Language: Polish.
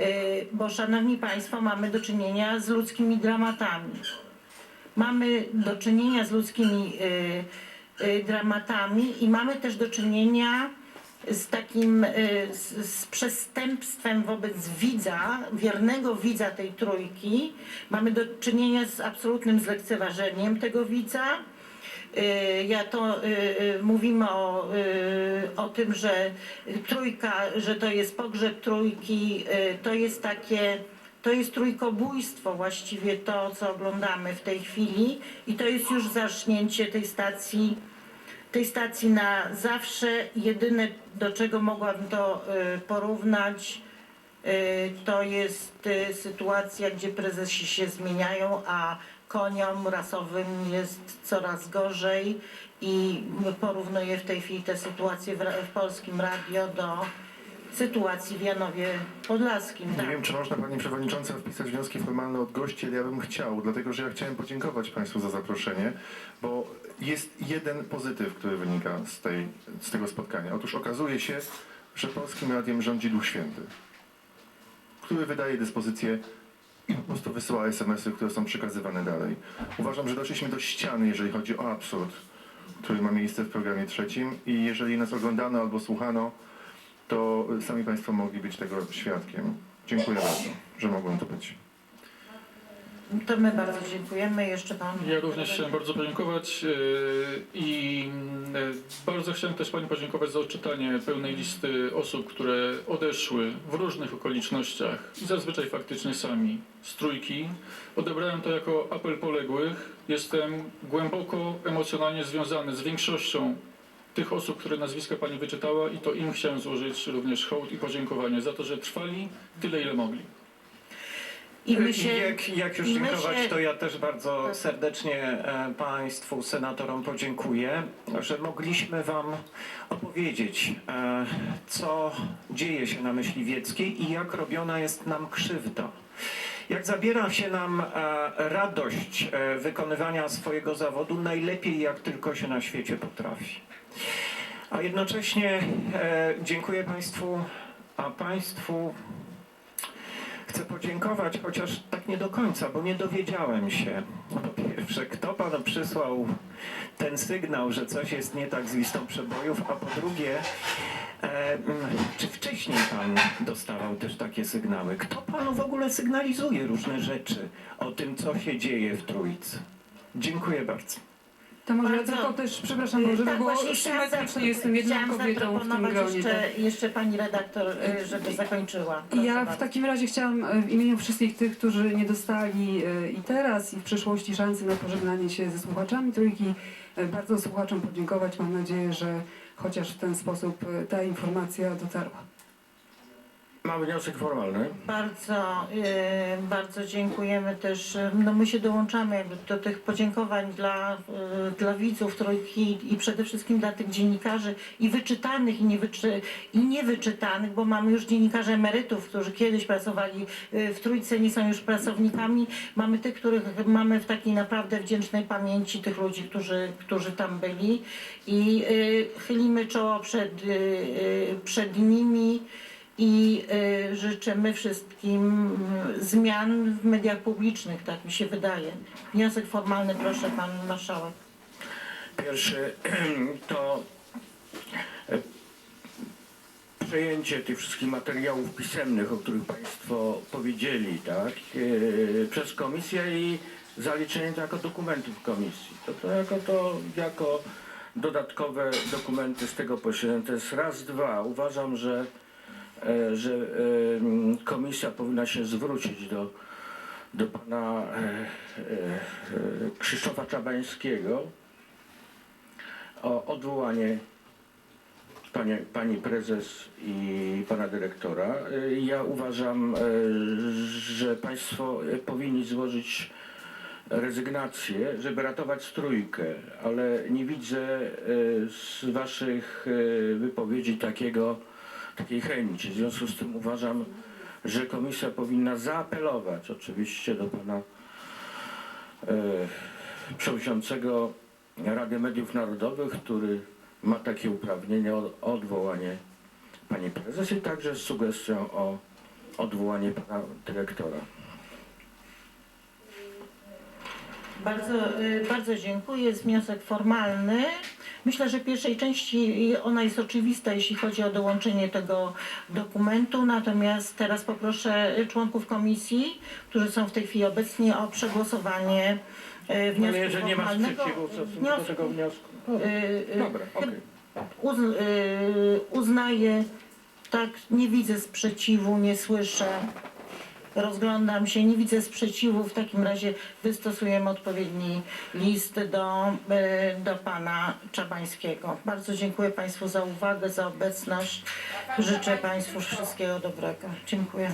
Y, Bo szanowni państwo, mamy do czynienia z ludzkimi dramatami. Mamy do czynienia z ludzkimi y, y, dramatami i mamy też do czynienia z takim z, z przestępstwem wobec widza, wiernego widza tej trójki. Mamy do czynienia z absolutnym zlekceważeniem tego widza. Y, Ja to y, y, mówimy o, o tym, że trójka, że to jest pogrzeb trójki, to jest takie, to jest trójkobójstwo właściwie to, co oglądamy w tej chwili i to jest już zasznięcie tej stacji, tej stacji na zawsze. Jedyne, do czego mogłabym to porównać, to jest sytuacja, gdzie prezesi się zmieniają, a koniom rasowym jest coraz gorzej i porównuję w tej chwili tę sytuację w, w polskim radio do sytuacji w Janowie Podlaskim. Nie Tak. wiem, czy można Pani Przewodnicząca wpisać wnioski formalne od gości, ale ja bym chciał, dlatego że ja chciałem podziękować Państwu za zaproszenie, bo jest jeden pozytyw, który wynika z, tej, z tego spotkania. Otóż okazuje się, że Polskim Radiem rządzi Duch Święty, który wydaje dyspozycje po prostu wysyła SMS-y, które są przekazywane dalej. Uważam, że doszliśmy do ściany, jeżeli chodzi o absurd, który ma miejsce w programie trzecim i jeżeli nas oglądano albo słuchano, to sami Państwo mogli być tego świadkiem. Dziękuję bardzo, że mogłem tu być. To my bardzo dziękujemy. Jeszcze pan. Ja również chciałem bardzo podziękować yy, i yy, bardzo chciałem też Pani podziękować za odczytanie pełnej listy osób, które odeszły w różnych okolicznościach i zazwyczaj faktycznie sami z trójki. Odebrałem to jako apel poległych. Jestem głęboko emocjonalnie związany z większością tych osób, które nazwiska Pani wyczytała i to im chciałem złożyć również hołd i podziękowanie za to, że trwali tyle, ile mogli. I my się. Jak, jak już dziękować, się- to ja też bardzo Tak. serdecznie e, Państwu senatorom podziękuję, że mogliśmy Wam opowiedzieć, e, co dzieje się na Myśliwieckiej i jak robiona jest nam krzywda. Jak zabiera się nam e, radość wykonywania swojego zawodu najlepiej, jak tylko się na świecie potrafi. A jednocześnie dziękuję Państwu, a Państwu podziękować, chociaż tak nie do końca, bo nie dowiedziałem się. Po pierwsze, kto panu przysłał ten sygnał, że coś jest nie tak z listą przebojów, a po drugie, e, mm, czy wcześniej pan dostawał też takie sygnały? Kto panu w ogóle sygnalizuje różne rzeczy o tym, co się dzieje w Trójcy? Dziękuję bardzo. To może Bardzo- ja tylko też, przepraszam, żeby tak, było właśnie chciałam symetrycznie, zapro- jestem jedną chciałam kobietą w tym zaproponować gronie. Jeszcze, tak. jeszcze pani redaktor, y, żeby zakończyła. Proszę Ja w bardzo. takim razie chciałam e, w imieniu wszystkich tych, którzy nie dostali e, i teraz, i w przyszłości szansy na pożegnanie się ze słuchaczami Trójki, e, bardzo słuchaczom podziękować. Mam nadzieję, że chociaż w ten sposób e, ta informacja dotarła. Mam wniosek formalny. Bardzo, y, bardzo dziękujemy też. y, No my się dołączamy jakby do tych podziękowań dla, y, dla widzów trójki i przede wszystkim dla tych dziennikarzy i wyczytanych i, niewyczy, i niewyczytanych, bo mamy już dziennikarzy emerytów, którzy kiedyś pracowali w trójce, nie są już pracownikami. Mamy tych, których mamy w takiej naprawdę wdzięcznej pamięci tych ludzi, którzy, którzy tam byli i y, chylimy czoło przed, y, przed nimi i y, życzymy wszystkim y, zmian w mediach publicznych, tak mi się wydaje. Wniosek formalny, proszę pan marszałek. Pierwszy to e, przejęcie tych wszystkich materiałów pisemnych, o których Państwo powiedzieli, tak, e, przez komisję i zaliczenie to jako dokumentów komisji. To, to jako to jako dodatkowe dokumenty z tego posiedzenia. To jest raz, dwa. Uważam, że, że e, komisja powinna się zwrócić do, do pana e, e, e, Krzysztofa Czabańskiego o odwołanie pani prezes i pana dyrektora. Ja uważam, że państwo powinni złożyć rezygnację, żeby ratować trójkę, ale nie widzę z waszych wypowiedzi takiego, takiej chęci. W związku z tym uważam, że komisja powinna zaapelować oczywiście do pana y, przewodniczącego Rady Mediów Narodowych, który ma takie uprawnienie o o odwołanie pani prezes i także z sugestią o odwołanie pana dyrektora. Bardzo, y, bardzo dziękuję. Jest wniosek formalny. Myślę, że w pierwszej części ona jest oczywista, jeśli chodzi o dołączenie tego dokumentu. Natomiast teraz poproszę członków komisji, którzy są w tej chwili obecni, o przegłosowanie y, wniosku Ale jeżeli nie ma formalnego. sprzeciwu w stosunku do tego wniosku. Y, y, Dobra, okej. Uz, y, uznaję, tak, nie widzę sprzeciwu, nie słyszę. Rozglądam się, nie widzę sprzeciwu. W takim razie wystosujemy odpowiedni list do, y, do pana Czabańskiego. Bardzo dziękuję Państwu za uwagę, za obecność. Życzę Państwu wszystkiego dobrego. Dziękuję.